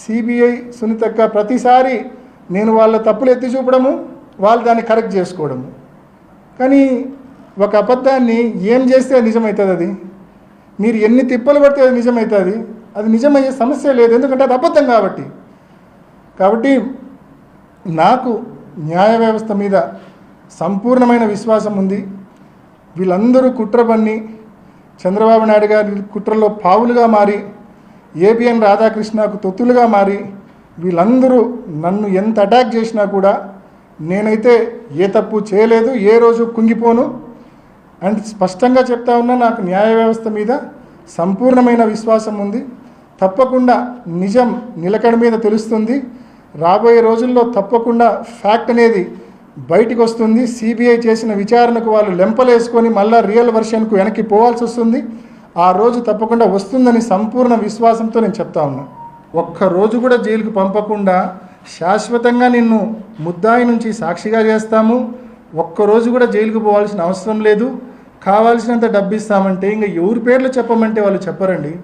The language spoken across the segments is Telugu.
సిబిఐ సునీతక్క ప్రతిసారి నేను వాళ్ళ తప్పులు ఎత్తి చూపడము వాళ్ళు దాన్ని కరెక్ట్ చేసుకోవడము. కానీ ఒక అబద్ధాన్ని ఏం చేస్తే అది నిజమవుతుంది అది? మీరు ఎన్ని తిప్పలు పడితే అది నిజమవుతుంది అది నిజమయ్యే సమస్య లేదు ఎందుకంటే అది అబద్ధం కాబట్టి. కాబట్టి నాకు న్యాయ వ్యవస్థ మీద సంపూర్ణమైన విశ్వాసం ఉంది. వీళ్ళందరూ కుట్ర పన్ని చంద్రబాబు నాయుడు గారి కుట్రలో పావులుగా మారి ఏబిఎన్ రాధాకృష్ణకు తొత్తులుగా మారి వీళ్ళందరూ నన్ను ఎంత అటాక్ చేసినా కూడా నేనైతే ఏ తప్పు చేయలేదు ఏ రోజు కుంగిపోను. అండ్ స్పష్టంగా చెప్తా ఉన్నా నాకు న్యాయ వ్యవస్థ మీద సంపూర్ణమైన విశ్వాసం ఉంది. తప్పకుండా నిజం నిలకడ మీద తెలుస్తుంది. రాబోయే రోజుల్లో తప్పకుండా ఫ్యాక్ట్ అనేది బయటకు వస్తుంది. సిబిఐ చేసిన విచారణకు వాళ్ళు లెంపలేసుకొని మళ్ళా రియల్ వర్షన్కు వెనక్కి పోవాల్సి వస్తుంది. ఆ రోజు తప్పకుండా వస్తుందని సంపూర్ణ విశ్వాసంతో నేను చెప్తా ఉన్నా. ఒక్క రోజు కూడా జైలుకు పంపకుండా శాశ్వతంగా నిన్ను ముద్దాయి నుంచి సాక్షిగా చేస్తాము. ఒక్కరోజు కూడా జైలుకు పోవాల్సిన అవసరం లేదు. కావాల్సినంత డబ్బు ఇస్తామంటే ఇంకా ఎవరి పేర్లు చెప్పమంటే వాళ్ళు చెప్పరండి.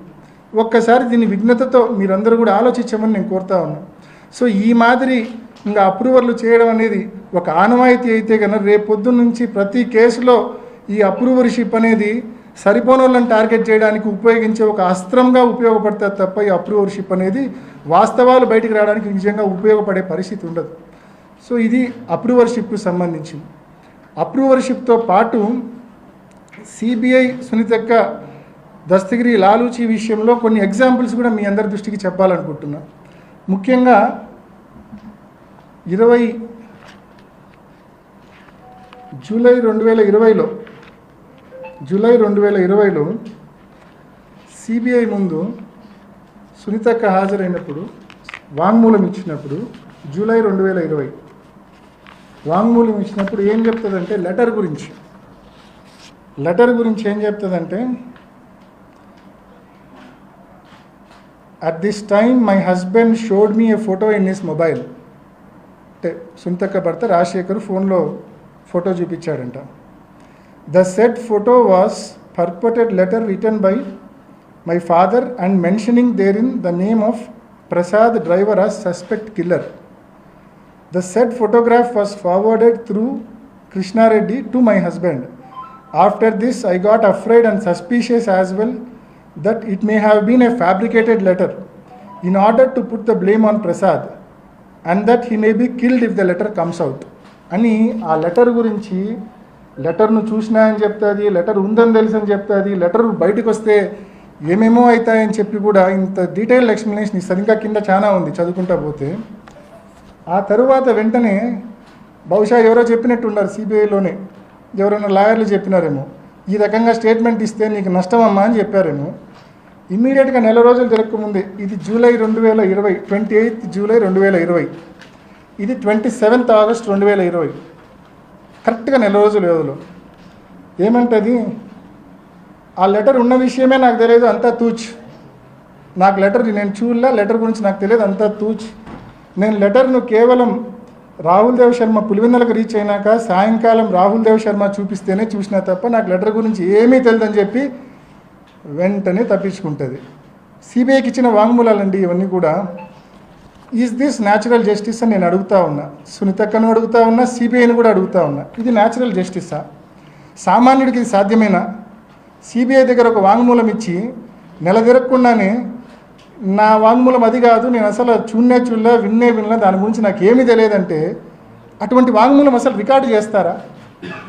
ఒక్కసారి దీన్ని విఘ్నతతో మీరందరూ కూడా ఆలోచించమని నేను కోరుతా ఉన్నాను సో ఈ మాదిరి ఇంకా అప్రూవర్లు చేయడం అనేది ఒక ఆనవాయితీ అయితే కనుక రేపు నుంచి ప్రతి కేసులో ఈ అప్రూవర్షిప్ అనేది సరిపోని వాళ్ళని టార్గెట్ చేయడానికి ఉపయోగించే ఒక అస్త్రంగా ఉపయోగపడుతుంది తప్ప ఈ అప్రూవర్షిప్ అనేది వాస్తవాలు బయటికి రావడానికి నిజంగా ఉపయోగపడే పరిస్థితి ఉండదు. సో ఇది అప్రూవర్షిప్కు సంబంధించింది. అప్రూవర్షిప్తో పాటు సిబిఐ సునీతక్క దస్తగిరి లాలూచి విషయంలో కొన్ని ఎగ్జాంపుల్స్ కూడా మీ అందరి దృష్టికి చెప్పాలనుకుంటున్నా. ముఖ్యంగా ఇరవై జూలై రెండు వేల ఇరవైలో జూలై రెండు వేల ఇరవైలో సిబిఐ ముందు సునీతక్క హాజరైనప్పుడు వాంగ్మూలం ఇచ్చినప్పుడు జూలై రెండు వేల ఇరవై. వాంగ్మూలం ఇచ్చినప్పుడు ఏం చెప్తుందంటే లెటర్ గురించి. లెటర్ గురించి ఏం చెప్తుందంటే at this time my husband showed me a photo in his mobile అంటే సునీతక్క భర్త రాజశేఖర్ ఫోన్లో ఫోటో చూపించాడంట. the said photo was purported letter written by my father and mentioning there in the name of Prasad driver as suspect killer the said photograph was forwarded through Krishna Reddy to my husband after this I got afraid and suspicious as well that it may have been a fabricated letter in order to put the blame on Prasad and that he may be killed if the letter comes out అని ఆ లెటర్ గురించి లెటర్ను చూసినా అని చెప్తుంది లెటర్ ఉందని తెలుసు అని చెప్తుంది లెటర్ బయటకు వస్తే ఏమేమో అవుతాయని చెప్పి కూడా ఇంత డీటెయిల్డ్ ఎక్స్ప్లెనేషన్ ఇస్తుంది ఇంకా కింద చాలా ఉంది చదువుకుంటా పోతే. ఆ తరువాత వెంటనే బహుశా ఎవరో చెప్పినట్టు ఉన్నారు సిబిఐలోనే ఎవరైనా లాయర్లు చెప్పినారేమో ఈ రకంగా స్టేట్మెంట్ ఇస్తే నీకు నష్టమమ్మా అని చెప్పారేమో. ఇమ్మీడియట్గా నెల రోజులు జరగకముందే ఇది జూలై రెండు వేల ఇరవై ట్వంటీ ఎయిత్ జూలై రెండు వేల ఇరవై ఇది ట్వంటీ సెవెంత్ ఆగస్ట్ రెండు వేల ఇరవై. కరెక్ట్గా నెల రోజులు వ్యవధిలో. ఏమంటది ఆ లెటర్ ఉన్న విషయమే నాకు తెలియదు అంతా తూచ్. నాకు లెటర్ నేను చూడలే లెటర్ గురించి నాకు తెలియదు అంతా తూచ్. నేను లెటర్ను కేవలం రాహుల్ దేవ్ శర్మ పులివెందలకు రీచ్ అయినాక సాయంకాలం రాహుల్ దేవ్ శర్మ చూపిస్తేనే చూసినా తప్ప నాకు లెటర్ గురించి ఏమీ తెలియదని చెప్పి వెంటనే తప్పించుకుంటుంది. సిబిఐకి ఇచ్చిన వాంగ్మూలాలండి ఇవన్నీ కూడా. ఈజ్ దిస్ న్యాచురల్ జస్టిస్ అని నేను అడుగుతా ఉన్నా. సునీతక్కను అడుగుతా ఉన్నా సిబిఐని కూడా అడుగుతా ఉన్నా. ఇది న్యాచురల్ జస్టిసా సామాన్యుడికి ఇది సాధ్యమేనా? సిబిఐ దగ్గర ఒక వాంగ్మూలం ఇచ్చి నెల తిరగకుండానే నా వాంగ్మూలం అది కాదు నేను అసలు చూన్నే చూడలే విన్నే వినలే దాని గురించి నాకు ఏమీ తెలియదంటే అటువంటి వాంగ్మూలం అసలు రికార్డు చేస్తారా?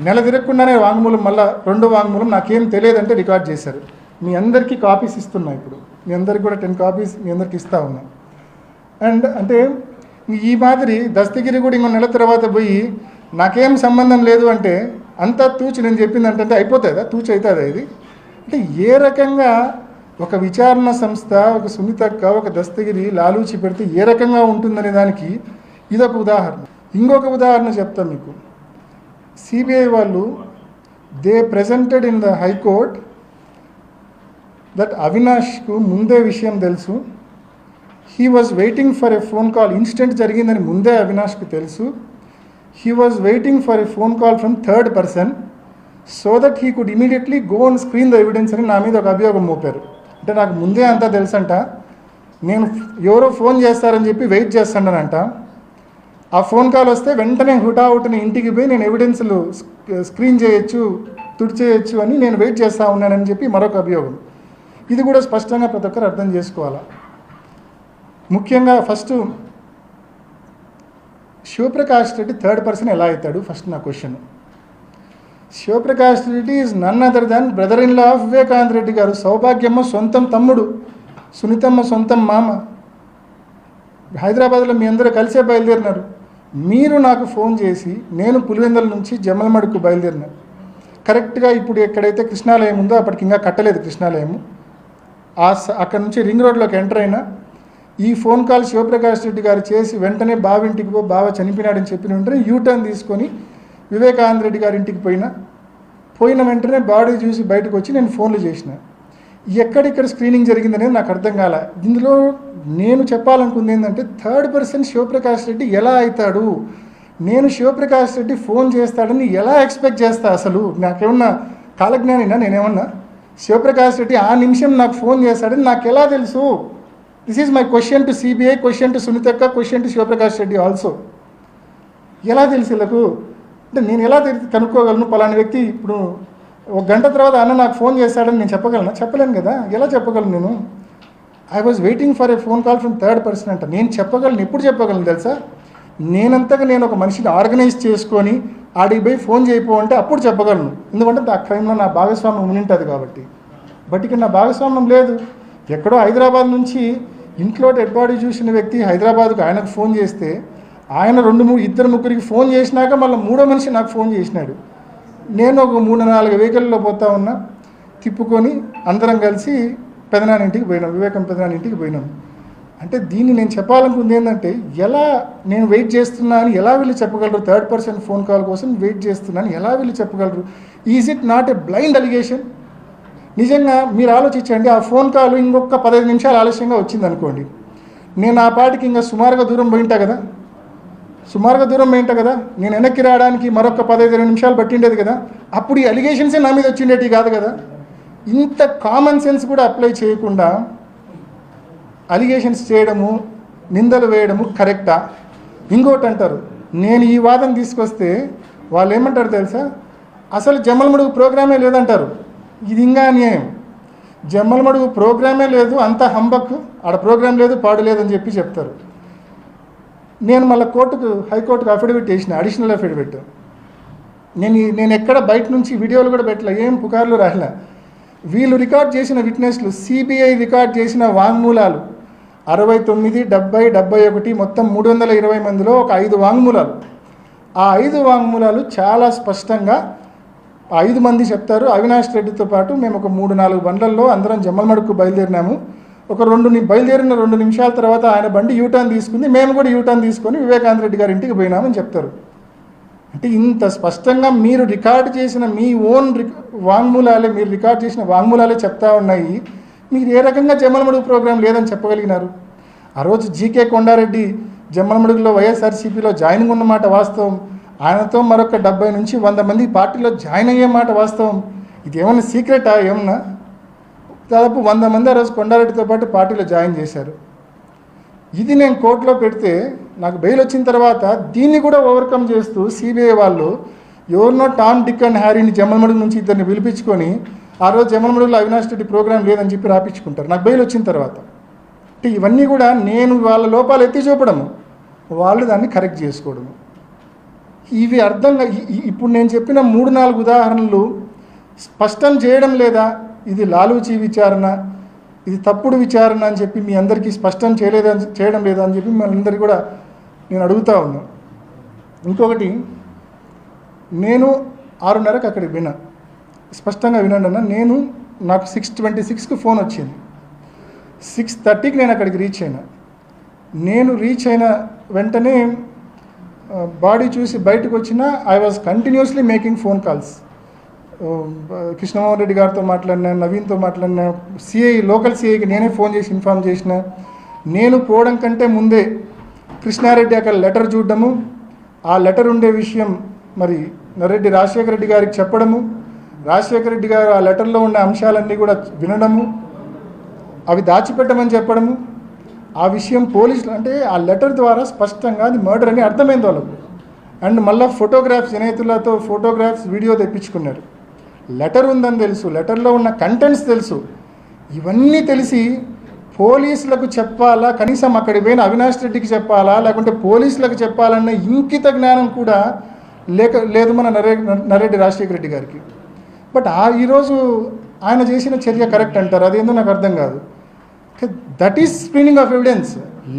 నెల తిరగకుండానే వాంగ్మూలం మళ్ళీ రెండో వాంగ్మూలం నాకేం తెలియదంటే రికార్డ్ చేశారు. మీ అందరికీ కాపీస్ ఇస్తున్నా ఇప్పుడు. మీ అందరికి కూడా టెన్ కాపీస్ మీ అందరికి ఇస్తా ఉన్నా. అండ్ అంటే ఈ మాదిరి దస్తగిరి కూడా ఇంకో నెల తర్వాత పోయి నాకేం సంబంధం లేదు అంటే అంతా తూచి నేను చెప్పింది అంటే అయిపోతుందా? తూచి అవుతుందా ఇది? అంటే ఏ రకంగా ఒక విచారణ సంస్థ ఒక సునీతక్క ఒక దస్తగిరి లాలూచి పెడితే ఏ రకంగా ఉంటుందనే దానికి ఇదొక ఉదాహరణ. ఇంకొక ఉదాహరణ చెప్తాను మీకు. సిబిఐ వాళ్ళు they presented in the high court that అవినాష్కు ముందే విషయం తెలుసు. He was waiting for a phone call incident జరిగిందని ముందే అవినాష్కి తెలుసు. He was waiting for a phone call from third person so that he could immediately go and screen the evidence అని నా మీద ఒక అభియోగం మోపారు. అంటే నాకు ముందే అంతా తెలుసంట. నేను ఎవరో ఫోన్ చేస్తారని చెప్పి వెయిట్ చేస్తాడనంట ఆ ఫోన్ కాల్ వస్తే వెంటనే హుటాహుటిని ఇంటికి పోయి నేను ఎవిడెన్స్లు స్క్రీన్ చేయొచ్చు తుడిచేయచ్చు అని నేను వెయిట్ చేస్తూ ఉన్నానని చెప్పి మరొక అభియోగం. ఇది కూడా స్పష్టంగా ప్రతి ఒక్కరు అర్థం చేసుకోవాలా? ముఖ్యంగా first Sivaprakash Reddy third person ఎలా అవుతాడు? ఫస్ట్ నా question Sivaprakash Reddy is none other than brother in law of Vivekananda Reddy గారు. సౌభాగ్యమ్మ సొంతం తమ్ముడు సునీతమ్మ సొంతం మామ. హైదరాబాద్లో మీ అందరూ కలిసే బయలుదేరినారు. మీరు నాకు ఫోన్ చేసి నేను పులివెందల నుంచి జమ్మలమడుకు బయలుదేరిన కరెక్ట్గా ఇప్పుడు ఎక్కడైతే కృష్ణాలయం ఉందో అప్పటికి ఇంకా కట్టలేదు కృష్ణాలయము. ఆ స- అక్కడ నుంచి రింగ్ రోడ్లోకి ఎంటర్ అయినా ఈ ఫోన్ కాల్ శివప్రకాష్ రెడ్డి గారు చేసి వెంటనే బావింటికి పో బావ చనిపోయినాడని చెప్పిన వెంటనే యూటర్న్ తీసుకొని వివేకానంద రెడ్డి గారి ఇంటికి పోయినా. పోయిన వెంటనే బాడీ చూసి బయటకు వచ్చి నేను ఫోన్లు చేసిన. ఎక్కడిక్కడ స్క్రీనింగ్ జరిగిందనేది నాకు అర్థం కాల. ఇందులో నేను చెప్పాలనుకుంది ఏంటంటే థర్డ్ పర్సన్ శివప్రకాష్ రెడ్డి ఎలా అవుతాడు? నేను శివప్రకాష్ రెడ్డి ఫోన్ చేస్తాడని ఎలా ఎక్స్పెక్ట్ చేస్తా అసలు? నాకేమన్నా కాలజ్ఞానినా? నేనేమన్నా? శివప్రకాష్ రెడ్డి ఆ నిమిషం నాకు ఫోన్ చేస్తాడని నాకు ఎలా తెలుసు? This is my question to CBI question to సునీతక్క question to Sivaprakash Reddy also ఎలా తెలుసు వీళ్ళకు? అంటే నేను ఎలా తెలి- కనుక్కోగలను? పలానా వ్యక్తి ఇప్పుడు ఒక గంట తర్వాత అన్న నాకు ఫోన్ చేశాడని నేను చెప్పగలను? చెప్పలేను కదా. ఎలా చెప్పగలను నేను? I was waiting for a phone call from third person అంట. నేను చెప్పగలను? ఎప్పుడు చెప్పగలను తెలుసా? నేనంతగా నేను ఒక మనిషిని ఆర్గనైజ్ చేసుకొని ఆడికి పోయి ఫోన్ చేయపో అంటే అప్పుడు చెప్పగలను. ఎందుకంటే ఆ క్రైమ్లో నా భాగస్వామ్యం ఉండింటుంది కాబట్టి. బట్ ఇక్కడ నా భాగస్వామ్యం లేదు. ఎక్కడో హైదరాబాద్ నుంచి ఇంట్లో డెడ్ బాడీ చూసిన వ్యక్తి హైదరాబాద్కు ఆయనకు ఫోన్ చేస్తే ఆయన రెండు మూడు ఇద్దరు ముగ్గురికి ఫోన్ చేసినాక మళ్ళీ మూడో మనిషి నాకు ఫోన్ చేసినాడు. నేను ఒక మూడు నాలుగు వెహికల్లో పోతా ఉన్నా తిప్పుకొని అందరం కలిసి పెదనాన్న ఇంటికి పోయినాం వివేకం పెదనానింటికి పోయినాం. అంటే దీన్ని నేను చెప్పాలనుకుంది ఏంటంటే ఎలా నేను వెయిట్ చేస్తున్నా అని ఎలా వీళ్ళు చెప్పగలరు? థర్డ్ పర్సన్ ఫోన్ కాల్ కోసం వెయిట్ చేస్తున్నాను ఎలా వీళ్ళు చెప్పగలరు? Is it not a blind allegation నిజంగా మీరు ఆలోచించండి ఆ ఫోన్ కాల్ ఇంకొక పదహైదు నిమిషాలు ఆలస్యంగా వచ్చింది అనుకోండి నేను ఆ పాటికి ఇంకా సుమారుగా దూరం పోయింటా కదా? సుమారుగా దూరం పోయింటా కదా? నేను వెనక్కి రావడానికి మరొక పదహైదు ఇరవై నిమిషాలు పట్టిండేది కదా? అప్పుడు ఈ అలిగేషన్సే నా మీద వచ్చిండేటి కాదు కదా? ఇంత కామన్ సెన్స్ కూడా అప్లై చేయకుండా అలిగేషన్స్ చేయడము నిందలు వేయడము కరెక్టా ఇంకోటి అంటారు నేను ఈ వాదన తీసుకొస్తే వాళ్ళు ఏమంటారు తెలుసా? అసలు జమ్మలమడుగు ప్రోగ్రామే లేదంటారు. ఇది ఇంకా అన్యాయం. జమ్మలమడుగు ప్రోగ్రామే లేదు అంత హంబక్ ఆడ ప్రోగ్రామ్ లేదు పాడు లేదని చెప్పి చెప్తారు. నేను మళ్ళీ కోర్టుకు హైకోర్టుకు అఫిడవిట్ చేసిన అడిషనల్ అఫిడవిట్ నేను నేను ఎక్కడ బయట నుంచి వీడియోలు కూడా పెట్టలే ఏం పుకార్లు రాలే వీళ్ళు రికార్డ్ చేసిన విట్నెస్లు సిబిఐ రికార్డ్ చేసిన వాంగ్మూలాలు. అరవై తొమ్మిది డెబ్బై డెబ్బై ఒకటి మొత్తం మూడు వందల ఇరవై మందిలో ఒక ఐదు వాంగ్మూలాలు. ఆ ఐదు వాంగ్మూలాలు చాలా స్పష్టంగా ఐదు మంది చెప్తారు. అవినాష్ రెడ్డితో పాటు మేము ఒక మూడు నాలుగు బండ్లల్లో అందరం జమ్మలమడుకు బయలుదేరినాము. ఒక రెండు బయలుదేరిన రెండు నిమిషాల తర్వాత ఆయన బండి యూటర్న్ తీసుకుంది. మేము కూడా యూటర్న్ తీసుకొని వివేకానంద రెడ్డి గారి ఇంటికి పోయినామని చెప్తారు. అంటే ఇంత స్పష్టంగా మీరు రికార్డ్ చేసిన మీ ఓన్ వాంగ్మూలాలే మీరు రికార్డ్ చేసిన వాంగ్మూలాలే చెప్తా ఉన్నాయి. మీరు ఏ రకంగా జమ్మలమడుగు ప్రోగ్రాం లేదని చెప్పగలిగినారు? ఆ రోజు జీకే కొండారెడ్డి జమ్మలమడుగులో వైఎస్ఆర్సీపీలో జాయినింగ్ ఉన్నమాట వాస్తవం. ఆయనతో మరొక డెబ్బై నుంచి వంద మంది పార్టీలో జాయిన్ అయ్యే మాట వాస్తవం. ఇది ఏమన్నా సీక్రెటా ఏమన్నా? దాదాపు వంద మంది ఆ రోజు కొండారెడ్డితో పాటు పార్టీలో జాయిన్ చేశారు. ఇది నేను కోర్టులో పెడితే నాకు బెయిల్ వచ్చిన తర్వాత దీన్ని కూడా ఓవర్కమ్ చేస్తూ సిబిఐ వాళ్ళు ఎవరినో టామ్ డిక్ అండ్ హ్యారీని జమ్మలమడుగు నుంచి ఇద్దరిని పిలిపించుకొని ఆ రోజు జమ్మలమడుగులో అవినాష్ రెడ్డి ప్రోగ్రాం లేదని చెప్పి రాపించుకుంటారు. నాకు బెయిల్ వచ్చిన తర్వాత. అంటే ఇవన్నీ కూడా నేను వాళ్ళ లోపాలు ఎత్తి చూపడము. వాళ్ళు దాన్ని కరెక్ట్ చేసుకోవడము. ఇవి అర్థంగా ఇప్పుడు నేను చెప్పిన మూడు నాలుగు ఉదాహరణలు స్పష్టం చేయడం లేదా? ఇది లాలూచి విచారణ ఇది తప్పుడు విచారణ అని చెప్పి మీ అందరికీ స్పష్టం చేయలేదని చేయడం లేదా అని చెప్పి మనందరికీ కూడా నేను అడుగుతా ఉన్నాను ఇంకొకటి నేను ఆరున్నరకు అక్కడికి విన్నా స్పష్టంగా వినండి అన్న నేను నాకు సిక్స్ ట్వంటీ సిక్స్కి ఫోన్ వచ్చింది. సిక్స్ థర్టీకి నేను అక్కడికి రీచ్ అయినా. నేను రీచ్ అయిన వెంటనే బాడీ చూసి బయటకు వచ్చినా I was continuously making phone calls Krishnamohan Reddy గారితో మాట్లాడినా నవీన్తో మాట్లాడినా సిఐ లోకల్ సిఐకి నేనే ఫోన్ చేసి ఇన్ఫామ్ చేసిన నేను పోవడం కంటే ముందే కృష్ణారెడ్డి అక్కడ లెటర్ చూడడము ఆ లెటర్ ఉండే విషయం మరి నరెడ్డి రాజశేఖర రెడ్డి గారికి చెప్పడము రాజశేఖర రెడ్డి గారు ఆ లెటర్లో ఉన్న అంశాలన్నీ కూడా వినడము అవి దాచిపెట్టమని చెప్పడము ఆ విషయం పోలీసులు అంటే ఆ లెటర్ ద్వారా స్పష్టంగా అది మర్డర్ అని అర్థమైంది వాళ్ళకు. అండ్ మళ్ళీ ఫోటోగ్రాఫ్స్ జనేతులతో ఫోటోగ్రాఫ్స్ వీడియో తెప్పించుకున్నారు. లెటర్ ఉందని తెలుసు లెటర్లో ఉన్న కంటెంట్స్ తెలుసు. ఇవన్నీ తెలిసి పోలీసులకు చెప్పాలా? కనీసం అక్కడికి పోయిన అవినాష్ రెడ్డికి చెప్పాలా? లేకుంటే పోలీసులకు చెప్పాలన్న ఇంకిత జ్ఞానం కూడా లేక లేదు మన నరే నరెడ్డి రాజశేఖర రెడ్డి గారికి. బట్ ఆ ఈరోజు ఆయన చేసిన చర్య కరెక్ట్ అంటారు. అదేందో నాకు అర్థం కాదు. That is screening of evidence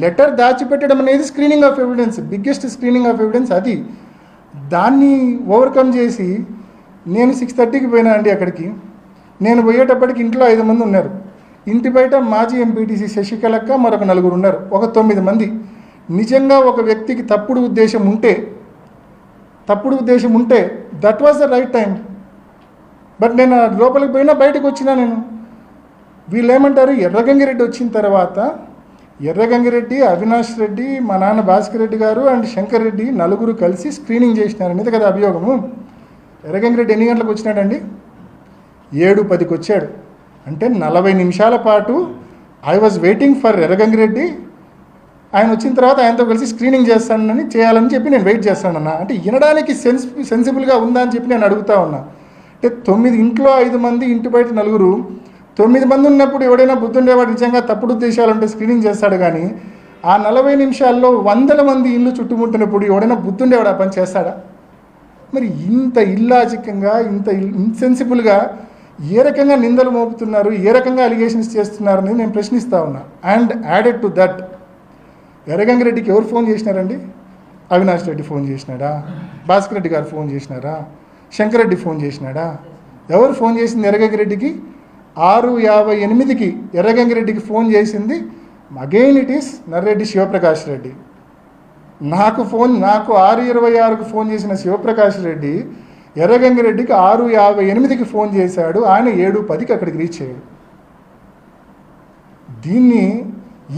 letter దాచిపెట్టడం అనేది screening of evidence biggest screening of evidence అది. దాన్ని ఓవర్కమ్ చేసి నేను సిక్స్ థర్టీకి పోయినా అండి అక్కడికి. నేను పోయేటప్పటికి ఇంట్లో ఐదు మంది ఉన్నారు. ఇంటి బయట మాజీ ఎంపీటీసీ శశికళక్క మరొక నలుగురు ఉన్నారు. ఒక తొమ్మిది మంది. నిజంగా ఒక వ్యక్తికి తప్పుడు ఉద్దేశం ఉంటే తప్పుడు ఉద్దేశం ఉంటే that was the right time but నేను లోపలికి పోయినా బయటకు వచ్చినా నేను. వీళ్ళు ఏమంటారు ఎర్రగంగిరెడ్డి వచ్చిన తర్వాత ఎర్రగంగిరెడ్డి అవినాష్ రెడ్డి మా నాన్న భాస్కర్ రెడ్డి గారు అండ్ శంకర్ రెడ్డి నలుగురు కలిసి స్క్రీనింగ్ చేసినారు అనేది కదా అభియోగము. ఎర్రగంగిరెడ్డి ఎన్ని గంటలకు వచ్చినాడండి? ఏడు పదికి వచ్చాడు. అంటే నలభై నిమిషాల పాటు I was waiting for Erragangireddy. ఆయన వచ్చిన తర్వాత ఆయనతో కలిసి స్క్రీనింగ్ చేస్తానని చేయాలని చెప్పి నేను వెయిట్ చేస్తానన్న. అంటే వినడానికి సెన్స్ సెన్సిబుల్గా ఉందా అని చెప్పి నేను అడుగుతా ఉన్నా. అంటే తొమ్మిది ఇంట్లో ఐదు మంది ఇంటి బయట నలుగురు తొమ్మిది మంది ఉన్నప్పుడు ఎవడైనా బుద్ధుండేవాడు నిజంగా తప్పుడు ఉద్దేశాలుంటే స్క్రీనింగ్ చేస్తాడు కానీ ఆ నలభై నిమిషాల్లో వందల మంది ఇల్లు చుట్టుముట్టినప్పుడు ఎవడైనా బుద్ధుండేవాడు ఆ పని చేస్తాడా? మరి ఇంత ఇల్లాజికంగా ఇంత ఇన్సెన్సిబుల్గా ఏ రకంగా నిందలు మోపుతున్నారు ఏ రకంగా అలిగేషన్స్ చేస్తున్నారు అనేది నేను ప్రశ్నిస్తూ ఉన్నా. అండ్ యాడెడ్ టు దట్ ఎర్రగంగిరెడ్డికి ఎవరు ఫోన్ చేసినారండి? అవినాష్ రెడ్డి ఫోన్ చేసినాడా? భాస్కర్ రెడ్డి గారు ఫోన్ చేసినారా? శంకరెడ్డి ఫోన్ చేసినాడా? ఎవరు ఫోన్ చేసింది ఎర్రగంగిరెడ్డికి ఆరు యాభై ఎనిమిదికి ఎర్రగంగిరెడ్డికి ఫోన్ చేసింది again it is Narreddy Sivaprakash Reddy. నాకు ఫోన్ నాకు ఆరు ఇరవై ఆరుకు ఫోన్ చేసిన శివప్రకాష్ రెడ్డి ఎర్రగంగిరెడ్డికి ఆరు యాభై ఎనిమిదికి ఫోన్ చేశాడు ఆయన ఏడు పదికి అక్కడికి రీచ్ అయ్యాడు. దీన్ని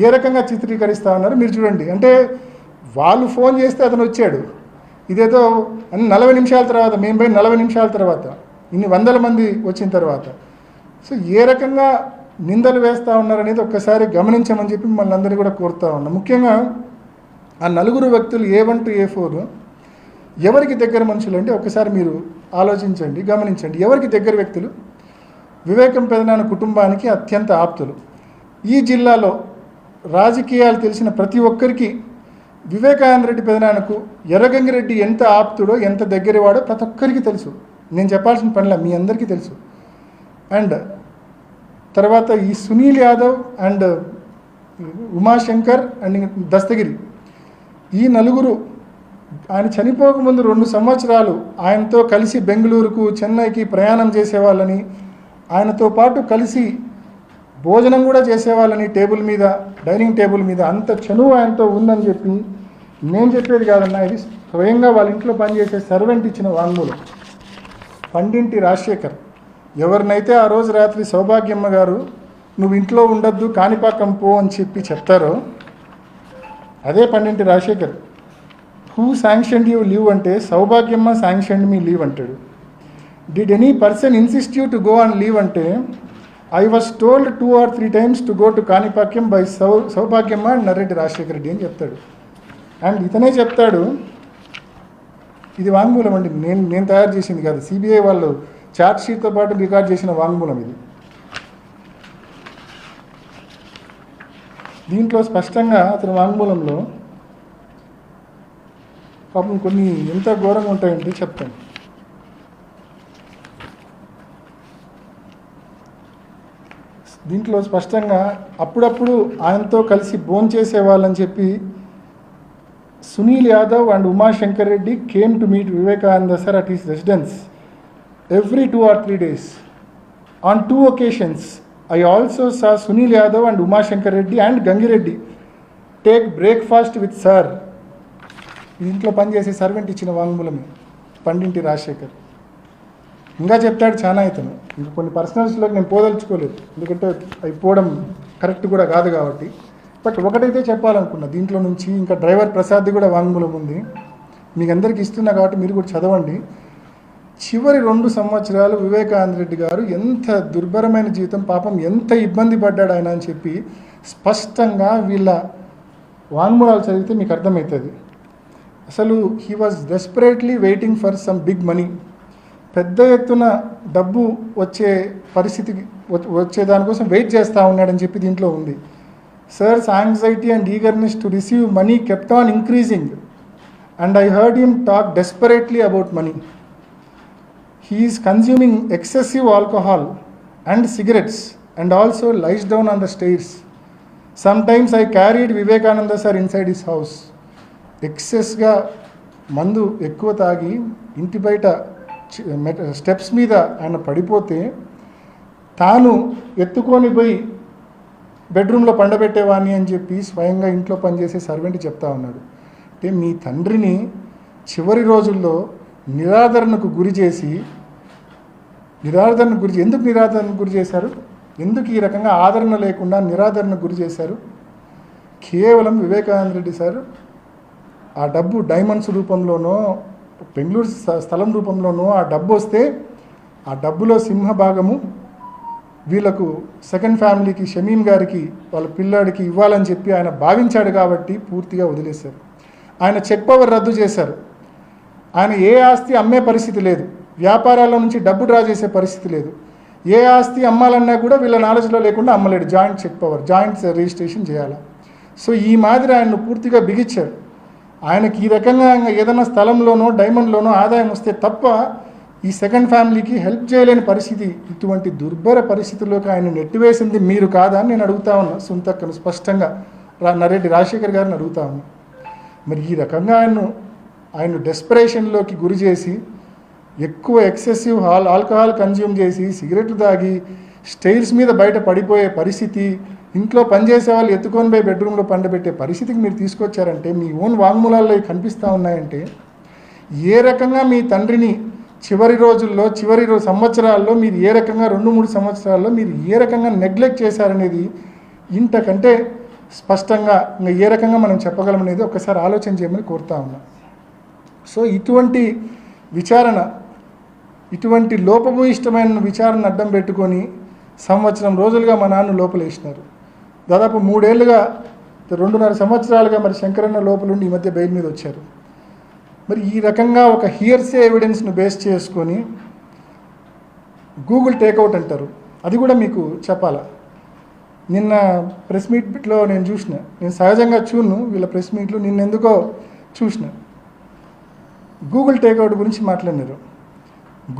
ఏ రకంగా చిత్రీకరిస్తా ఉన్నారు మీరు చూడండి. అంటే వాళ్ళు ఫోన్ చేస్తే అతను వచ్చాడు. ఇదేదో నలభై నిమిషాల తర్వాత మేము పోయి నలభై నిమిషాల తర్వాత ఇన్ని వందల మంది వచ్చిన తర్వాత. సో ఏ రకంగా నిందలు వేస్తూ ఉన్నారనేది ఒక్కసారి గమనించమని చెప్పి మిమ్మల్ని అందరినీ కూడా కోరుతూ ఉన్నాం. ముఖ్యంగా ఆ నలుగురు వ్యక్తులు A one to A four ఎవరికి దగ్గర మనుషులు అంటే ఒకసారి మీరు ఆలోచించండి గమనించండి. ఎవరికి దగ్గర వ్యక్తులు? వివేకం పెదనాన్న కుటుంబానికి అత్యంత ఆప్తులు. ఈ జిల్లాలో రాజకీయాలు తెలిసిన ప్రతి ఒక్కరికి వివేకానంద రెడ్డి పెదనాన్నకు ఎర్రగంగిరెడ్డి ఎంత ఆప్తుడో ఎంత దగ్గరవాడో ప్రతి ఒక్కరికి తెలుసు. నేను చెప్పాల్సిన పనిలా మీ అందరికీ తెలుసు. అండ్ తర్వాత ఈ సునీల్ యాదవ్ అండ్ ఉమాశంకర్ అండ్ దస్తగిరి. ఈ నలుగురు ఆయన చనిపోకముందు రెండు సంవత్సరాలు ఆయనతో కలిసి బెంగళూరుకు చెన్నైకి ప్రయాణం చేసేవాళ్ళని ఆయనతో పాటు కలిసి భోజనం కూడా చేసేవాళ్ళని టేబుల్ మీద డైనింగ్ టేబుల్ మీద అంత చనువు ఆయనతో ఉందని చెప్పి నేను చెప్పేది కాదన్నా ఇది స్వయంగా వాళ్ళ ఇంట్లో పనిచేసే సర్వెంట్ ఇచ్చిన వాంగ్మూలం. పండింటి రాజశేఖర్. ఎవరినైతే ఆ రోజు రాత్రి సౌభాగ్యమ్మ గారు నువ్వు ఇంట్లో ఉండొద్దు కాణిపాకం పో అని చెప్పి చెప్తారో అదే పండింటి Rajasekhar. Who sanction you leave అంటే సౌభాగ్యమ్మ శాంక్షన్ మీ లీవ్ అంటాడు. Did any person insist you to go and leave అంటే I was told two or three times to go to Kanipakam by సౌ సౌభాగ్యమ్మ అండ్ నరెడ్డి రాజశేఖర రెడ్డి అని చెప్తాడు. అండ్ ఇతనే చెప్తాడు ఇది వాంగ్మూలం అండి నేను నేను తయారు చేసింది కాదు సిబిఐ వాళ్ళు చార్జ్షీట్తో పాటు రికార్డ్ చేసిన వాంగ్మూలం ఇది. దీంట్లో స్పష్టంగా అతని వాంగ్మూలంలో పాపం కొన్ని ఎంత ఘోరంగా ఉంటాయంటే చెప్తాను. దీంట్లో స్పష్టంగా అప్పుడప్పుడు ఆయనతో కలిసి భోంచేసే చేసేవాళ్ళని చెప్పి Sunil Yadav and Umashankar Reddy came to meet Vivekananda sir at his residence. Every two or three days on two occasions I also saw Sunil Yadav and Umashankar Reddy and Gangireddy take breakfast with sir ఇంట్లో పనిచేసే సర్వెంట్ ఇచ్చిన వాంగ్మూలమే. పండింటి రాజశేఖర్. ఇంకా చెప్తాడు చాలా ఇతను. ఇంక కొన్ని పర్సనల్స్లోకి నేను పోదలుచుకోలేదు. ఎందుకంటే అవి పోవడం కరెక్ట్ కూడా కాదు కాబట్టి. బట్ ఒకటైతే చెప్పాలనుకున్నా దీంట్లో నుంచి ఇంకా డ్రైవర్ ప్రసాద్ది కూడా వాంగ్మూలం ఉంది. మీకు అందరికీ ఇస్తున్నా కాబట్టి మీరు కూడా చదవండి. చివరి రెండు సంవత్సరాలు వివేకానంద రెడ్డి గారు ఎంత దుర్భరమైన జీవితం పాపం ఎంత ఇబ్బంది పడ్డాడు ఆయన అని చెప్పి స్పష్టంగా వీళ్ళ వాంగ్మూలాలు చదివితే మీకు అర్థమవుతుంది. అసలు he was desperately waiting for some big money పెద్ద ఎత్తున డబ్బు వచ్చే పరిస్థితికి వచ్చే దానికోసం వెయిట్ చేస్తూ ఉన్నాడని చెప్పి దీంట్లో ఉంది. Sir's anxiety and eagerness to receive money kept on increasing and I heard him talk desperately about money he is consuming excessive alcohol and cigarettes and also lies down on the stairs. Sometimes I carried Vivekananda sir inside his house. ఎక్సెస్గా మందు ఎక్కువ తాగి ఇంటి బయట చి- మెట- స్టెప్స్ మీద ఆయన పడిపోతే తాను ఎత్తుకొని పోయి బెడ్రూమ్లో పండబెట్టేవాడిని అని చెప్పి స్వయంగా ఇంట్లో పనిచేసే సర్వెంట్ చెప్తా ఉన్నాడు అంటే మీ తండ్రిని చివరి రోజుల్లో నిరాదరణకు గురి చేసి నిరాదరణకు గురి ఎందుకు నిరాదరణకు గురి చేశారు? ఎందుకు ఈ రకంగా ఆదరణ లేకుండా నిరాదరణకు గురి చేశారు? కేవలం వివేకానంద రెడ్డి సార్ ఆ డబ్బు డైమండ్స్ రూపంలోనో బెంగళూరు స్థలం రూపంలోనో ఆ డబ్బు వస్తే ఆ డబ్బులో సింహ భాగము వీళ్ళకు సెకండ్ ఫ్యామిలీకి షమీన్ గారికి వాళ్ళ పిల్లాడికి ఇవ్వాలని చెప్పి ఆయన భావించాడు కాబట్టి పూర్తిగా వదిలేశారు. ఆయన చెక్ పవర్ రద్దు చేశారు. ఆయన ఏ ఆస్తి అమ్మే పరిస్థితి లేదు. వ్యాపారాల నుంచి డబ్బు డ్రా చేసే పరిస్థితి లేదు. ఏ ఆస్తి అమ్మాలన్నా కూడా వీళ్ళ నాలెడ్జ్లో లేకుండా అమ్మలేడు. Joint check power joint registration చేయాలి? సో ఈ మాదిరి ఆయన్ను పూర్తిగా బిగించారు. ఆయనకి ఈ రకంగా ఏదైనా స్థలంలోనో డైమండ్లోనో ఆదాయం వస్తే తప్ప ఈ సెకండ్ ఫ్యామిలీకి హెల్ప్ చేయలేని పరిస్థితి ఇటువంటి దుర్భర పరిస్థితుల్లోకి ఆయన నెట్టివేసింది మీరు కాదా అని నేను అడుగుతా ఉన్నా. సుంతక్కను స్పష్టంగా రా రాజశేఖర్ గారిని అడుగుతా ఉన్నా. మరి ఈ రకంగా ఆయన్ను ఆయన డెస్పరేషన్లోకి గురి చేసి ఎక్కువ ఎక్సెసివ్ ఆల్ ఆల్కహాల్ కన్జ్యూమ్ చేసి సిగరెట్లు తాగి స్టైల్స్ మీద బయట పడిపోయే పరిస్థితి ఇంట్లో పనిచేసే వాళ్ళు ఎత్తుకొని పోయి బెడ్రూమ్లో పండబెట్టే పరిస్థితికి మీరు తీసుకొచ్చారంటే మీ ఓన్ వాంగ్మూలాల్లో కనిపిస్తూ ఉన్నాయంటే ఏ రకంగా మీ తండ్రిని చివరి రోజుల్లో చివరి రో సంవత్సరాల్లో మీరు ఏ రకంగా రెండు మూడు సంవత్సరాల్లో మీరు ఏ రకంగా నెగ్లెక్ట్ చేశారనేది ఇంతకంటే స్పష్టంగా ఇంకా ఏ రకంగా మనం చెప్పగలం అనేది ఒకసారి ఆలోచన చేయమని కోరుతా ఉన్నాం. సో ఇటువంటి విచారణ ఇటువంటి లోపభూయిష్టమైన విచారణ అడ్డం పెట్టుకొని సంవత్సరం రోజులుగా మా నాన్న లోపలేసినారు దాదాపు మూడేళ్ళుగా రెండున్నర సంవత్సరాలుగా మరి శంకరన్న లోపలుండి ఈ మధ్య బెయిల్ మీద వచ్చారు. మరి ఈ రకంగా ఒక హియర్సే ఎవిడెన్స్ను బేస్ చేసుకొని గూగుల్ టేక్అవుట్ అంటారు. అది కూడా మీకు చెప్పాలా? నిన్న ప్రెస్ మీట్లో నేను చూసిన నేను సహజంగా చూను వీళ్ళ ప్రెస్ మీట్లు నిన్నెందుకో చూసినా చూసిన. గూగుల్ టేక్అవుట్ గురించి మాట్లాడినారు.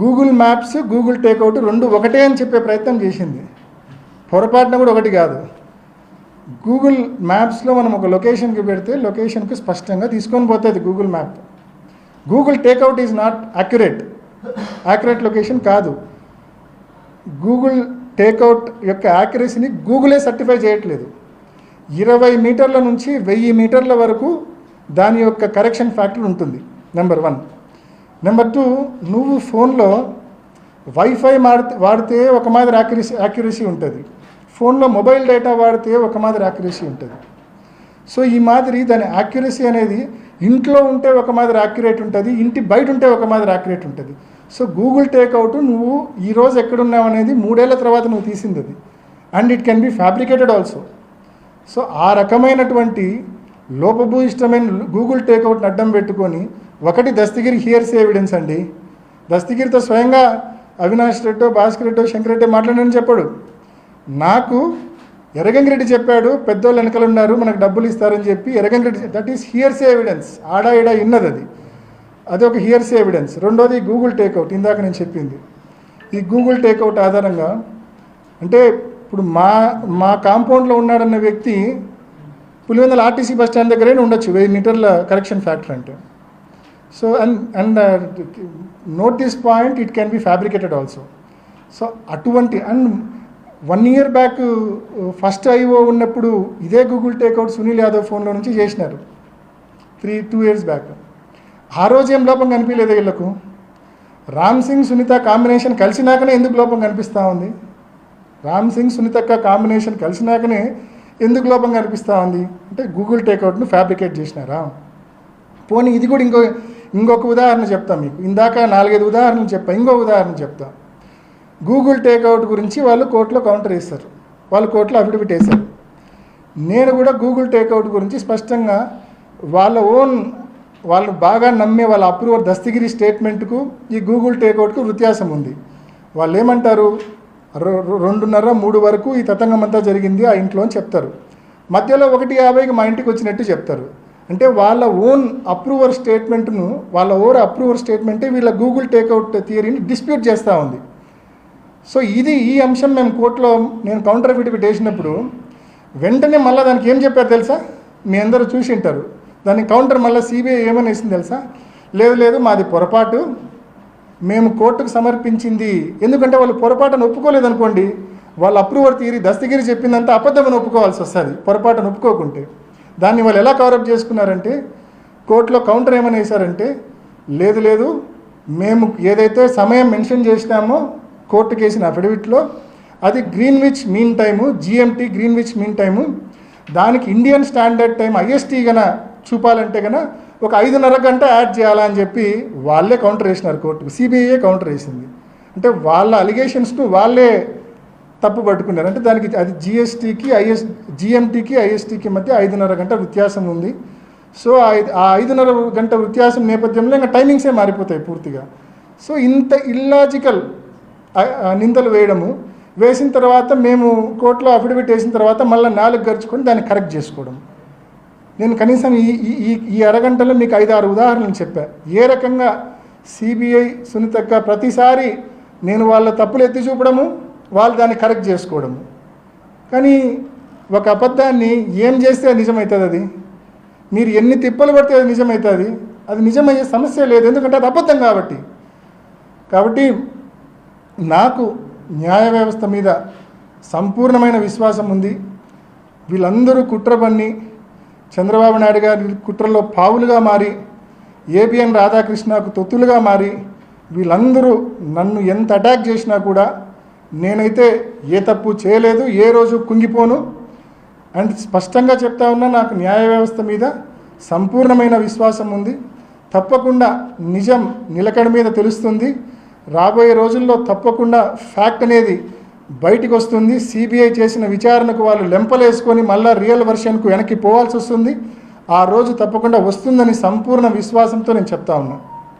గూగుల్ మ్యాప్స్ గూగుల్ టేక్అవుట్ రెండు ఒకటే అని చెప్పే ప్రయత్నం చేసింది. పొరపాటున కూడా ఒకటి కాదు. గూగుల్ మ్యాప్స్లో మనం ఒక లొకేషన్కి పెడితే లొకేషన్కి స్పష్టంగా తీసుకొని పోతుంది Google map. Google Takeout is not accurate accurate location కాదు. గూగుల్ టేక్అవుట్ యొక్క యాక్యురసీని గూగులే సర్టిఫై చేయట్లేదు. ఇరవై మీటర్ల నుంచి వెయ్యి మీటర్ల వరకు దాని యొక్క కరెక్షన్ ఫ్యాక్టర్ ఉంటుంది. నెంబర్ వన్ నెంబర్ టూ నువ్వు ఫోన్లో వైఫై వాడితే వాడితే ఒక మాదిరి యాక్యురసీ యాక్యురసీ ఉంటుంది. ఫోన్లో మొబైల్ డేటా వాడితే ఒక మాదిరి యాక్యురసీ ఉంటుంది. సో ఈ మాదిరి దాని యాక్యురసీ అనేది ఇంట్లో ఉంటే ఒక మాదిరి యాక్యురేట్ ఉంటుంది ఇంటి బయట ఉంటే ఒక మాదిరి యాక్యురేట్ ఉంటుంది. సో గూగుల్ టేక్అవుట్ నువ్వు ఈరోజు ఎక్కడున్నావు అనేది మూడేళ్ళ తర్వాత నువ్వు తీసింది అది and it can be fabricated also so ఆ రకమైనటువంటి లోపభూయిష్టమైన గూగుల్ టేక్అవుట్ని అడ్డం పెట్టుకొని ఒకటి దస్తగిరి హియర్స్ ఎవిడెన్స్ అండి. దస్తగిరితో స్వయంగా అవినాష్ రెడ్డో భాస్కర్ రెడ్డో శంకర్ రెడ్డి మాట్లాడని చెప్పాడు. నాకు ఎరగంగిరెడ్డి చెప్పాడు పెద్దోళ్ళు వెనకలు ఉన్నారు మనకు డబ్బులు ఇస్తారని చెప్పి Erragangireddy that is hearsay evidence ఆడా ఇడా ఇన్నది అది. అది ఒక హియర్సే ఎవిడెన్స్ రెండోది గూగుల్ టేక్అవుట్ ఇందాక నేను చెప్పింది. ఈ గూగుల్ టేక్అవుట్ ఆధారంగా అంటే ఇప్పుడు మా మా కాంపౌండ్లో ఉన్నాడన్న వ్యక్తి పులివెందుల ఆర్టీసీ బస్ స్టాండ్ దగ్గరే ఉండొచ్చు. వెయ్యి మీటర్ల కరెక్షన్ ఫ్యాక్టర్ అంటే. So and and note this point it can be fabricated also so అటువంటి and one year back first IO ఉన్నప్పుడు ఇదే గూగుల్ టేక్అవుట్ సునీల్ యాదవ్ ఫోన్లో నుంచి చేసినారు. త్రీ టూ ఇయర్స్ బ్యాక్ ఆ రోజు ఏం లోపం కనిపించలేదు వీళ్ళకు? రామ్ సింగ్ సునీత కాంబినేషన్ కలిసినాకనే ఎందుకు లోపం కనిపిస్తూ ఉంది? రామ్ సింగ్ సునీతక్క కాంబినేషన్ కలిసినాకనే ఎందుకు లోపం కనిపిస్తూ ఉంది? అంటే గూగుల్ టేక్అవుట్ను ఫ్యాబ్రికేట్ చేసినారా? పోనీ ఇది కూడా ఇంకో ఇంకొక ఉదాహరణ చెప్తా మీకు. ఇందాక నాలుగైదు ఉదాహరణలు చెప్పా. ఇంకో ఉదాహరణ చెప్తా. గూగుల్ టేక్అవుట్ గురించి వాళ్ళు కోర్టులో కౌంటర్ వేస్తారు. వాళ్ళు కోర్టులో అఫిడవిట్ వేశారు నేను కూడా గూగుల్ టేక్అవుట్ గురించి స్పష్టంగా వాళ్ళ ఓన్ వాళ్ళు బాగా నమ్మే వాళ్ళ అప్రూవర్ దస్తగిరి స్టేట్మెంట్కు ఈ గూగుల్ టేక్అవుట్కు వ్యత్యాసం ఉంది. వాళ్ళు ఏమంటారు రొ- రెండున్నర మూడు వరకు ఈ తతంగం అంతా జరిగింది ఆ ఇంట్లో అని చెప్తారు. మధ్యలో ఒకటి యాభైకి మా ఇంటికి వచ్చినట్టు చెప్తారు. అంటే వాళ్ళ ఓన్ అప్రూవర్ స్టేట్మెంట్ను వాళ్ళ ఓన్ అప్రూవర్ స్టేట్మెంటే వీళ్ళ గూగుల్ టేక్అవుట్ థియరీని డిస్ప్యూట్ చేస్తూ ఉంది. సో ఇది ఈ అంశం మేము కోర్టులో నేను కౌంటర్ అఫిడవిట్ వేసినప్పుడు వెంటనే మళ్ళీ దానికి ఏం చెప్పారు తెలుసా? మీ అందరూ చూసి ఉంటారు. దాని కౌంటర్ మళ్ళీ సిబిఐ ఏమని వేసింది తెలుసా? లేదు లేదు మాది పొరపాటు. మేము కోర్టుకు సమర్పించింది. ఎందుకంటే వాళ్ళు పొరపాటును ఒప్పుకోలేదు అనుకోండి వాళ్ళ అప్రూవర్ తీరి దస్తగిరి చెప్పిందంతా అబద్ధమని ఒప్పుకోవాల్సి వస్తుంది. పొరపాటును ఒప్పుకోకుంటే. దాన్ని వాళ్ళు ఎలా కవరప్ చేసుకున్నారంటే కోర్టులో కౌంటర్ ఏమని వేశారంటే లేదు లేదు మేము ఏదైతే సమయం మెన్షన్ చేసినామో కోర్టుకి వేసిన అఫిడవిట్లో అది Greenwich mean time GMT Greenwich mean time దానికి ఇండియన్ స్టాండర్డ్ టైం ఐఎస్టీ గన చూపాలంటే గన ఒక ఐదున్నర గంట యాడ్ చేయాలా అని చెప్పి వాళ్ళే కౌంటర్ వేసినారు కోర్టుకు. సిబిఐఏ కౌంటర్ వేసింది. అంటే వాళ్ళ అలిగేషన్స్ను వాళ్ళే తప్పు పట్టుకున్నారు. అంటే దానికి అది జిఎస్టీకి ఐఎస్ జిఎంటీకి ఐఎస్టీకి మధ్య ఐదున్నర గంట వ్యత్యాసం ఉంది. సో ఆ ఆ ఐదున్నర గంట వ్యత్యాసం నేపథ్యంలో ఇంకా టైమింగ్సే మారిపోతాయి పూర్తిగా. సో ఇంత ఇల్లాజికల్ నిందలు వేయడము వేసిన తర్వాత మేము కోర్టులో అఫిడవిట్ వేసిన తర్వాత మళ్ళీ నాలుగు గరుచుకొని దాన్ని కరెక్ట్ చేసుకోవడం. నేను కనీసం ఈ ఈ- ఈ ఈ అరగంటలో మీకు ఐదు ఆరు ఉదాహరణలు చెప్పా. ఏ రకంగా సిబిఐ సునీతక్క ప్రతిసారి నేను వాళ్ళ తప్పులు ఎత్తి చూపడము వాళ్ళు దాన్ని కరెక్ట్ చేసుకోవడము. కానీ ఒక అబద్ధాన్ని ఏం చేస్తే అది నిజమవుతుంది అది? మీరు ఎన్ని తిప్పలు పడితే అది నిజమవుతుంది అది నిజమయ్యే సమస్య లేదు ఎందుకంటే అది అబద్ధం కాబట్టి. కాబట్టి నాకు న్యాయ వ్యవస్థ మీద సంపూర్ణమైన విశ్వాసం ఉంది. వీళ్ళందరూ కుట్ర పన్ని చంద్రబాబు నాయుడు గారి కుట్రలో పావులుగా మారి ఏబిఎన్ రాధాకృష్ణకు తొత్తులుగా మారి వీళ్ళందరూ నన్ను ఎంత అటాక్ చేసినా కూడా నేనైతే ఏ తప్పు చేయలేదు ఏ రోజు కుంగిపోను. అండ్ స్పష్టంగా చెప్తా ఉన్నా నాకు న్యాయ వ్యవస్థ మీద సంపూర్ణమైన విశ్వాసం ఉంది. తప్పకుండా నిజం నిలకడ మీద తెలుస్తుంది. రాబోయే రోజుల్లో తప్పకుండా ఫ్యాక్ట్ అనేది బయటికి వస్తుంది. సిబిఐ చేసిన విచారణకు వాళ్ళు లెంపలేసుకొని మళ్ళా రియల్ వర్షన్కు వెనక్కి పోవాల్సి వస్తుంది. ఆ రోజు తప్పకుండా వస్తుందని సంపూర్ణ విశ్వాసంతో నేను చెప్తా ఉన్నాను